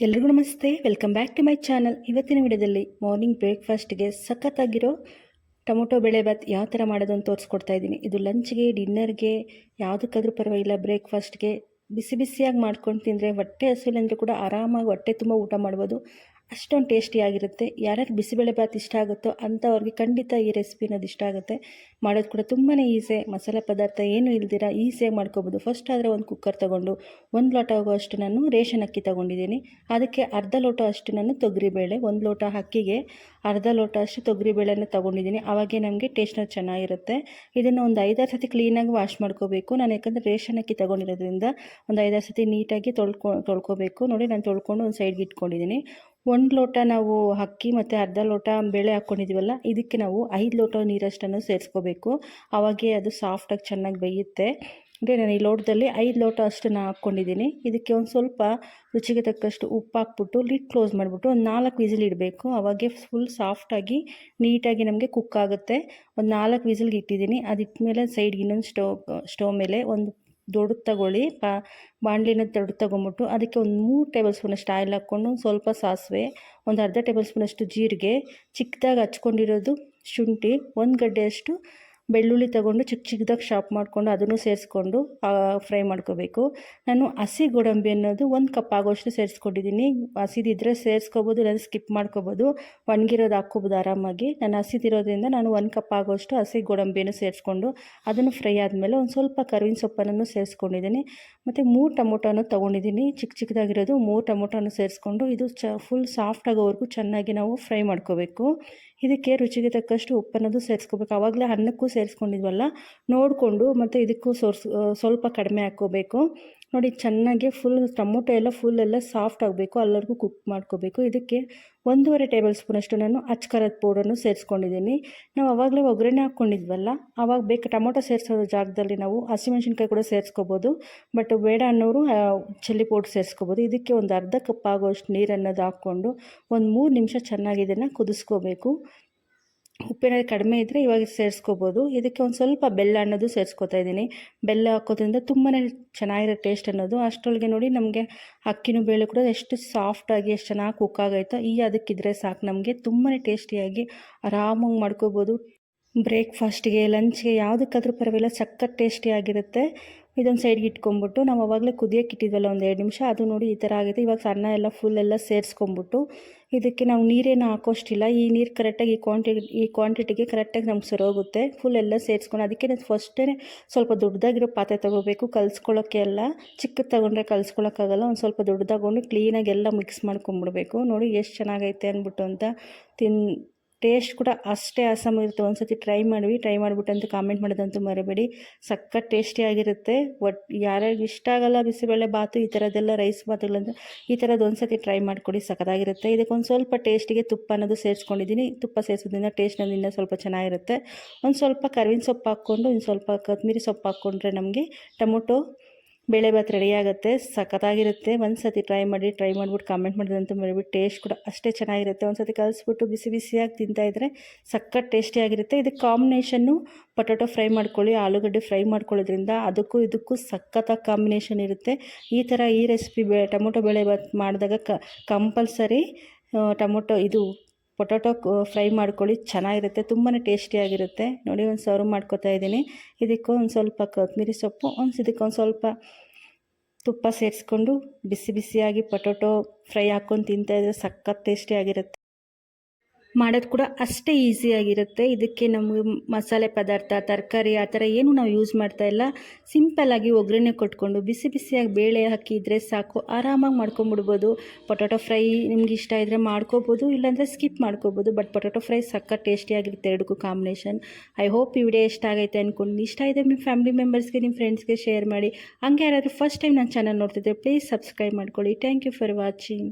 ಎಲ್ರಿಗೂ ನಮಸ್ತೆ. Welcome back to my channel. ಇವತ್ತಿನ ವಿಡಿಯೋದಲ್ಲಿ ಮಾರ್ನಿಂಗ್ ಬ್ರೇಕ್ಫಾಸ್ಟ್ಗೆ ಸಖತ್ತಾಗಿರೋ ಟೊಮೊಟೊ ಬೇಳೆಭಾತ್ ಯಾವ ಥರ ಮಾಡೋದು ಅಂತ ತೋರಿಸ್ಕೊಡ್ತಾ ಇದ್ದೀನಿ. ಇದು ಲಂಚ್ಗೆ, ಡಿನ್ನರ್ಗೆ, ಯಾವುದಕ್ಕಾದ್ರೂ ಪರವಾಗಿಲ್ಲ, ಬ್ರೇಕ್ಫಾಸ್ಟ್ಗೆ. ಬಿಸಿ ಬಿಸಿಯಾಗಿ ಮಾಡ್ಕೊಂಡು ತಿಂದರೆ ಹೊಟ್ಟೆ ಹಸುವಿಲ್ಲ ಕೂಡ ಆರಾಮಾಗಿ ಹೊಟ್ಟೆ ತುಂಬ ಊಟ ಮಾಡ್ಬೋದು. ಅಷ್ಟೊಂದು ಟೇಸ್ಟಿಯಾಗಿರುತ್ತೆ ಯಾರ್ಯಾರು ಬಿಸಿಬೇಳೆಭಾತ್ ಇಷ್ಟ ಆಗುತ್ತೋ ಅಂಥವ್ರಿಗೆ ಖಂಡಿತ ಈ ರೆಸಿಪಿ ಅನ್ನೋದು ಇಷ್ಟ ಆಗುತ್ತೆ. ಮಾಡೋದು ಕೂಡ ತುಂಬಾ ಈಸಿ. ಮಸಾಲೆ ಪದಾರ್ಥ ಏನೂ ಇಲ್ದಿರ ಈಸಿಯಾಗಿ ಮಾಡ್ಕೋಬೋದು. ಫಸ್ಟ್ ಆದರೆ ಒಂದು ಕುಕ್ಕರ್ ತೊಗೊಂಡು, ಒಂದು ಲೋಟ ಆಗುವಷ್ಟು ನಾನು ರೇಷನ್ ಅಕ್ಕಿ ತೊಗೊಂಡಿದ್ದೀನಿ. ಅದಕ್ಕೆ ಅರ್ಧ ಲೋಟ ಅಷ್ಟು ನಾನು ತೊಗರಿಬೇಳೆ, ಒಂದು ಲೋಟ ಅಕ್ಕಿಗೆ ಅರ್ಧ ಲೋಟ ಅಷ್ಟು ತೊಗರಿಬೇಳೆನ ತೊಗೊಂಡಿದ್ದೀನಿ. ಅವಾಗೆ ನಮಗೆ ಟೇಸ್ಟ್ನ ಚೆನ್ನಾಗಿರುತ್ತೆ. ಇದನ್ನು ಒಂದು ಐದಾರು ಸತಿ ಕ್ಲೀನಾಗಿ ವಾಶ್ ಮಾಡ್ಕೋಬೇಕು. ನಾನು ಯಾಕಂದರೆ ರೇಷನ್ ಅಕ್ಕಿ ತೊಗೊಂಡಿರೋದ್ರಿಂದ ಒಂದು ಐದಾರು ಸತಿ ನೀಟಾಗಿ ತೊಳ್ಕೊ ತೊಳ್ಕೊಬೇಕು. ನೋಡಿ ನಾನು ತೊಳ್ಕೊಂಡು ಒಂದು ಸೈಡ್ಗೆ ಇಟ್ಕೊಂಡಿದ್ದೀನಿ. ಒಂದು ಲೋಟ ನಾವು ಅಕ್ಕಿ ಮತ್ತು ಅರ್ಧ ಲೋಟ ಬೇಳೆ ಹಾಕ್ಕೊಂಡಿದ್ದೀವಲ್ಲ ಇದಕ್ಕೆ ನಾವು ಐದು ಲೋಟ ನೀರಷ್ಟನ್ನು ಸೇರಿಸ್ಕೋಬೇಕು. ಆವಾಗೇ ಅದು ಸಾಫ್ಟಾಗಿ ಚೆನ್ನಾಗಿ ಬೇಯುತ್ತೆ. ಅಂದರೆ ನಾನು ಈ ಲೋಟದಲ್ಲಿ ಐದು ಲೋಟ ಅಷ್ಟನ್ನು ಹಾಕ್ಕೊಂಡಿದ್ದೀನಿ ಇದಕ್ಕೆ ಒಂದು ಸ್ವಲ್ಪ ರುಚಿಗೆ ತಕ್ಕಷ್ಟು ಉಪ್ಪು ಹಾಕ್ಬಿಟ್ಟು ಲಿಡ್ ಕ್ಲೋಸ್ ಮಾಡಿಬಿಟ್ಟು ಒಂದು ನಾಲ್ಕು ವಿಸಿಲ್ ಇಡಬೇಕು. ಅವಾಗೆ ಫುಲ್ ಸಾಫ್ಟಾಗಿ ನೀಟಾಗಿ ನಮಗೆ ಕುಕ್ ಆಗುತ್ತೆ. ಒಂದು ನಾಲ್ಕು ವಿಸಿಲ್ಗೆ ಇಟ್ಟಿದ್ದೀನಿ. ಅದಿಟ್ಮೇಲೆ ಸೈಡ್ಗೆ ಇನ್ನೊಂದು ಸ್ಟೋವ್ ಸ್ಟೋವ್ ಮೇಲೆ ಒಂದು ದೊಡ್ಡದು ತಗೊಳ್ಳಿ ಪಾ ಬಾಣಲಿನ ದೊಡ್ಡ ತೊಗೊಂಬಿಟ್ಟು ಅದಕ್ಕೆ ಒಂದು ಮೂರು ಟೇಬಲ್ ಸ್ಪೂನಷ್ಟು ಆಯಿಲ್ ಹಾಕ್ಕೊಂಡು ಸ್ವಲ್ಪ ಸಾಸಿವೆ, ಒಂದು ಅರ್ಧ ಟೇಬಲ್ ಸ್ಪೂನಷ್ಟು ಜೀರಿಗೆ, ಚಿಕ್ಕದಾಗಿ ಹಚ್ಕೊಂಡಿರೋದು ಶುಂಠಿ, ಒಂದು ಗಡ್ಡೆಯಷ್ಟು ಬೆಳ್ಳುಳ್ಳಿ ತಗೊಂಡು ಚಿಕ್ಕ ಚಿಕ್ಕದಾಗಿ ಶಾಪ್ ಮಾಡಿಕೊಂಡು ಅದನ್ನು ಸೇರಿಸ್ಕೊಂಡು ಫ್ರೈ ಮಾಡ್ಕೋಬೇಕು. ನಾನು ಹಸಿ ಗೋಡಂಬಿ ಅನ್ನೋದು ಒಂದು ಕಪ್ ಆಗೋಷ್ಟು ಸೇರಿಸ್ಕೊಂಡಿದ್ದೀನಿ ಹಸಿದಿದ್ದರೆ ಸೇರಿಸ್ಕೋಬೋದು, ಇಲ್ಲಾಂದರೆ ಸ್ಕಿಪ್ ಮಾಡ್ಕೋಬೋದು. ಒಣಗಿರೋದು ಹಾಕ್ಕೋಬೋದು ಆರಾಮಾಗಿ. ನಾನು ಹಸಿದಿರೋದ್ರಿಂದ ನಾನು ಒಂದು ಕಪ್ ಆಗೋಷ್ಟು ಹಸಿ ಗೋಡಂಬಿಯನ್ನು ಸೇರಿಸ್ಕೊಂಡು, ಅದನ್ನು ಫ್ರೈ ಆದಮೇಲೆ ಒಂದು ಸ್ವಲ್ಪ ಕರುವಿನ ಸೊಪ್ಪನ್ನು ಸೇರಿಸ್ಕೊಂಡಿದ್ದೀನಿ ಮತ್ತು ಮೂರು ಟೊಮೊಟೊನು ತೊಗೊಂಡಿದ್ದೀನಿ ಚಿಕ್ಕ ಚಿಕ್ಕದಾಗಿರೋದು ಮೂರು ಟೊಮೊಟೊನು ಸೇರಿಸ್ಕೊಂಡು, ಇದು ಚ ಫುಲ್ ಸಾಫ್ಟ್ ಆಗೋವರೆಗೂ ಚೆನ್ನಾಗಿ ನಾವು ಫ್ರೈ ಮಾಡ್ಕೋಬೇಕು. ಇದಕ್ಕೆ ರುಚಿಗೆ ತಕ್ಕಷ್ಟು ಉಪ್ಪನ್ನೋದು ಸೇರಿಸ್ಕೋಬೇಕು. ಆವಾಗಲೇ ಅನ್ನಕ್ಕೂ ಸೇರಿಸ್ಕೊಂಡಿದ್ವಲ್ಲ, ನೋಡಿಕೊಂಡು ಮತ್ತು ಇದಕ್ಕೂ ಸೋರ್ಸ್ ಸ್ವಲ್ಪ ಕಡಿಮೆ ಹಾಕ್ಕೋಬೇಕು. ನೋಡಿ ಚೆನ್ನಾಗಿ ಫುಲ್ ಟೊಮೊಟೊ ಎಲ್ಲ ಫುಲ್ ಎಲ್ಲ ಸಾಫ್ಟ್ ಆಗಬೇಕು ಅಲ್ಲರಿಗೂ ಕುಕ್ ಮಾಡ್ಕೋಬೇಕು. ಇದಕ್ಕೆ ಒಂದೂವರೆ ಟೇಬಲ್ ಸ್ಪೂನಷ್ಟು ನಾನು ಅಚ್ಕರದ ಪೌಡರ್ನು ಸೇರಿಸ್ಕೊಂಡಿದ್ದೀನಿ. ನಾವು ಆವಾಗಲೇ ಒಗ್ಗರಣೆ ಹಾಕ್ಕೊಂಡಿದ್ವಲ್ಲ ಆವಾಗ ಬೇಕು ಟೊಮೊಟೊ ಸೇರಿಸೋ ಜಾಗದಲ್ಲಿ ನಾವು ಹಸಿಮೆಣ್ಸಿನ್ಕಾಯಿ ಕೂಡ ಸೇರಿಸ್ಕೋಬೋದು ಬಟ್ ಬೇಡ ಅನ್ನೋರು ಚಿಲ್ಲಿ ಪೌಡ್ರ್ ಸೇರಿಸ್ಕೋಬೋದು. ಇದಕ್ಕೆ ಒಂದು ಅರ್ಧ ಕಪ್ ಆಗೋಷ್ಟು ನೀರನ್ನೋದು ಹಾಕ್ಕೊಂಡು ಒಂದು ಮೂರು ನಿಮಿಷ ಚೆನ್ನಾಗಿ ಇದನ್ನು ಕುದಿಸ್ಕೋಬೇಕು. ಉಪ್ಪಿನ ಕಡಿಮೆ ಇದ್ದರೆ ಇವಾಗ ಸೇರಿಸ್ಕೋಬೋದು. ಇದಕ್ಕೆ ಒಂದು ಸ್ವಲ್ಪ ಬೆಲ್ಲ ಅನ್ನೋದು ಸೇರಿಸ್ಕೋತಾ ಇದ್ದೀನಿ. ಬೆಲ್ಲ ಹಾಕೋದ್ರಿಂದ ತುಂಬಾ ಚೆನ್ನಾಗಿರೋ ಟೇಸ್ಟ್ ಅನ್ನೋದು. ಅಷ್ಟರೊಳಗೆ ನೋಡಿ ನಮಗೆ ಅಕ್ಕಿನೂ ಬೇಳೆ ಕೂಡ ಎಷ್ಟು ಸಾಫ್ಟಾಗಿ ಎಷ್ಟು ಚೆನ್ನಾಗಿ ಕುಕ್ ಆಗೈತೋ ಈ ಅದಕ್ಕಿದ್ರೆ ಸಾಕು. ನಮಗೆ ತುಂಬಾ ಟೇಸ್ಟಿಯಾಗಿ ಆರಾಮಾಗಿ ಮಾಡ್ಕೋಬೋದು. ಬ್ರೇಕ್ಫಾಸ್ಟ್ಗೆ ಲಂಚ್ಗೆ ಯಾವುದಕ್ಕಾದ್ರೂ ಪರವಾಗಿಲ್ಲ, ಸಖತ್ ಟೇಸ್ಟಿಯಾಗಿರುತ್ತೆ ಇದೊಂದು ಸೈಡ್ಗೆ ಇಟ್ಕೊಂಡ್ಬಿಟ್ಟು ನಾವು ಅವಾಗಲೇ ಕುದಿಯೋಕೆ ಇಟ್ಟಿದ್ವಲ್ಲ ಒಂದು ಎರಡು ನಿಮಿಷ, ಅದು ನೋಡಿ ಈ ಥರ ಆಗುತ್ತೆ ಇವಾಗ ಸಣ್ಣ ಎಲ್ಲ ಫುಲ್ ಎಲ್ಲ ಸೇರಿಸ್ಕೊಂಬಿಟ್ಟು ಇದಕ್ಕೆ ನಾವು ನೀರೇನು ಹಾಕೋಷ್ಟಿಲ್ಲ. ಈ ನೀರು ಕರೆಕ್ಟಾಗಿ ಈ ಕ್ವಾಂಟಿಟಿ ಈ ಕ್ವಾಂಟಿಟಿಗೆ ಕರೆಕ್ಟಾಗಿ ನಮ್ಗೆ ಸರೋಗುತ್ತೆ ಫುಲ್ ಎಲ್ಲ ಸೇರಿಸ್ಕೊಂಡು ಅದಕ್ಕೆ ನಾನು ಫಸ್ಟೇ ಸ್ವಲ್ಪ ದೊಡ್ಡದಾಗಿರೋ ಪಾತ್ರೆ ತೊಗೋಬೇಕು. ಕಲಿಸ್ಕೊಳ್ಳೋಕ್ಕೆ ಎಲ್ಲ ಚಿಕ್ಕದು ತೊಗೊಂಡ್ರೆ ಕಲ್ಸ್ಕೊಳ್ಳೋಕ್ಕಾಗಲ್ಲ ಒಂದು ಸ್ವಲ್ಪ ದೊಡ್ಡದಾಗೊಂಡು ಕ್ಲೀನಾಗಿ ಎಲ್ಲ ಮಿಕ್ಸ್ ಮಾಡ್ಕೊಂಬಿಡ್ಬೇಕು. ನೋಡಿ ಎಷ್ಟು ಚೆನ್ನಾಗೈತೆ ಅಂದ್ಬಿಟ್ಟು ಅಂತ ತಿನ್ ಟೇಸ್ಟ್ ಕೂಡ ಅಷ್ಟೇ ಅಸಮ ಇರುತ್ತೆ. ಒಂದು ಸತಿ ಟ್ರೈ ಮಾಡಿ ಟ್ರೈ ಮಾಡಿಬಿಟ್ಟಂತೂ ಕಾಮೆಂಟ್ ಮಾಡೋದಂತೂ ಮರಬೇಡಿ. ಸಖತ್ ಟೇಸ್ಟಿಯಾಗಿರುತ್ತೆ ಒಟ್ ಯಾರ್ಯಾರಿಗೆ ಇಷ್ಟ ಆಗಲ್ಲ ಬಿಸಿಬೇಳೆ ಬಾತು, ಈ ಥರದ್ದೆಲ್ಲ ರೈಸ್ ಬಾತುಗಳಂತ ಈ ಥರದ್ದು ಒಂದು ಸತಿ ಟ್ರೈ ಮಾಡಿಕೊಡಿ. ಸಖತ್ತಾಗಿರುತ್ತೆ. ಇದಕ್ಕೆ ಒಂದು ಸ್ವಲ್ಪ ಟೇಸ್ಟಿಗೆ ತುಪ್ಪ ಅನ್ನೋದು ಸೇರಿಸ್ಕೊಂಡಿದ್ದೀನಿ. ತುಪ್ಪ ಸೇರಿಸೋದ್ರಿಂದ ಟೇಸ್ಟ್ ಇನ್ನೂ ಸ್ವಲ್ಪ ಚೆನ್ನಾಗಿರುತ್ತೆ. ಒಂದು ಸ್ವಲ್ಪ ಕರ್ವಿನ ಸೊಪ್ಪು ಹಾಕ್ಕೊಂಡು ಇನ್ನು ಸ್ವಲ್ಪ ಕೊತ್ತಂಬರಿ ಸೊಪ್ಪು ಹಾಕ್ಕೊಂಡ್ರೆ ನಮಗೆ ಟೊಮೊಟೊ ಬೇಳೆಭಾತ್ ರೆಡಿ ಆಗುತ್ತೆ, ಸಖತ್ತಾಗಿರುತ್ತೆ. ಒಂದು ಸತಿ ಟ್ರೈ ಮಾಡಿ ಟ್ರೈ ಮಾಡಿಬಿಟ್ಟು ಕಾಮೆಂಟ್ ಮಾಡಿದಂತೂ ಮರಿಬಿಟ್ಟು ಟೇಸ್ಟ್ ಕೂಡ ಅಷ್ಟೇ ಚೆನ್ನಾಗಿರುತ್ತೆ. ಒಂದು ಸತಿ ಕಲಿಸ್ಬಿಟ್ಟು ಬಿಸಿ ಬಿಸಿಯಾಗಿ ತಿಂತಾಯಿದ್ರೆ ಸಖತ್ ಟೇಸ್ಟಿಯಾಗಿರುತ್ತೆ ಇದು ಕಾಂಬಿನೇಷನ್ನು ಪೊಟೊಟೊ ಫ್ರೈ ಮಾಡ್ಕೊಳ್ಳಿ, ಆಲೂಗಡ್ಡೆ ಫ್ರೈ ಮಾಡ್ಕೊಳ್ಳೋದ್ರಿಂದ ಅದಕ್ಕೂ ಇದಕ್ಕೂ ಸಖತ್ತಾಗಿ ಕಾಂಬಿನೇಷನ್ ಇರುತ್ತೆ. ಈ ಥರ ಈ ರೆಸಿಪಿ ಬೆ, ಟೊಮೊಟೊ ಬೇಳೆಭಾತ್ ಮಾಡಿದಾಗ ಕ ಕಂಪಲ್ಸರಿ ಟೊಮೊಟೊ ಇದು ಪೊಟೊಟೊ ಫ್ರೈ ಮಾಡ್ಕೊಳ್ಳಿ, ಚೆನ್ನಾಗಿರುತ್ತೆ ತುಂಬಾ ಟೇಸ್ಟಿಯಾಗಿರುತ್ತೆ. ನೋಡಿ, ಒಂದು ಸರ್ವ್ ಮಾಡ್ಕೊತಾ ಇದ್ದೀನಿ. ಇದಕ್ಕೆ ಒಂದು ಸ್ವಲ್ಪ ಕೊತ್ತಂಬರಿ ಸೊಪ್ಪು, ಒಂದು ಇದಕ್ಕೆ ಒಂದು ಸ್ವಲ್ಪ ತುಪ್ಪ ಸೇರಿಸ್ಕೊಂಡು ಬಿಸಿ ಬಿಸಿಯಾಗಿ ಪೊಟೊಟೊ ಫ್ರೈ ಹಾಕ್ಕೊಂಡು ತಿಂತಾಯಿದ್ರೆ ಸಖತ್ ಟೇಸ್ಟಿಯಾಗಿರುತ್ತೆ. ಮಾಡೋದು ಕೂಡ ಅಷ್ಟೇ ಈಸಿಯಾಗಿರುತ್ತೆ ಇದಕ್ಕೆ ನಮಗೆ ಮಸಾಲೆ ಪದಾರ್ಥ, ತರಕಾರಿ ಆ ಥರ ಏನು ನಾವು ಯೂಸ್ ಮಾಡ್ತಾ ಇಲ್ಲ. ಸಿಂಪಲ್ಲಾಗಿ ಒಗ್ಗರಣೆ ಕೊಟ್ಕೊಂಡು ಬಿಸಿ ಬಿಸಿಯಾಗಿ ಬೇಳೆ ಹಾಕಿದರೆ ಸಾಕು. ಆರಾಮಾಗಿ ಮಾಡ್ಕೊಂಬಿಡ್ಬೋದು. ಪೊಟೊಟೊ ಫ್ರೈ ನಿಮ್ಗೆ ಇಷ್ಟ ಇದ್ದರೆ ಮಾಡ್ಕೋಬೋದು, ಇಲ್ಲಾಂದರೆ ಸ್ಕಿಪ್ ಮಾಡ್ಕೋಬೋದು. ಬಟ್ ಪೊಟೊಟೊ ಫ್ರೈ ಸಕ್ಕ ಟೇಸ್ಟಿಯಾಗಿರುತ್ತೆ ಎರಡಕ್ಕೂ ಕಾಂಬಿನೇಷನ್ ಐ ಹೋಪ್ ಈ ವಿಡಿಯೋ ಇಷ್ಟ ಆಗೈತೆ ಅಂದ್ಕೊಂಡು ಇಷ್ಟ ಇದೆ ನಿಮ್ಮ ಫ್ಯಾಮಿಲಿ ಮೆಂಬರ್ಸ್ಗೆ ನಿಮ್ಮ ಫ್ರೆಂಡ್ಸ್ಗೆ ಶೇರ್ ಮಾಡಿ. ಹಂಗೆ ಯಾರಾದರೂ ಫಸ್ಟ್ ಟೈಮ್ ನನ್ನ ಚಾನಲ್ ನೋಡ್ತಿದ್ದೆ ಪ್ಲೀಸ್ ಸಬ್ಸ್ಕ್ರೈಬ್ ಮಾಡ್ಕೊಳ್ಳಿ. Thank you for watching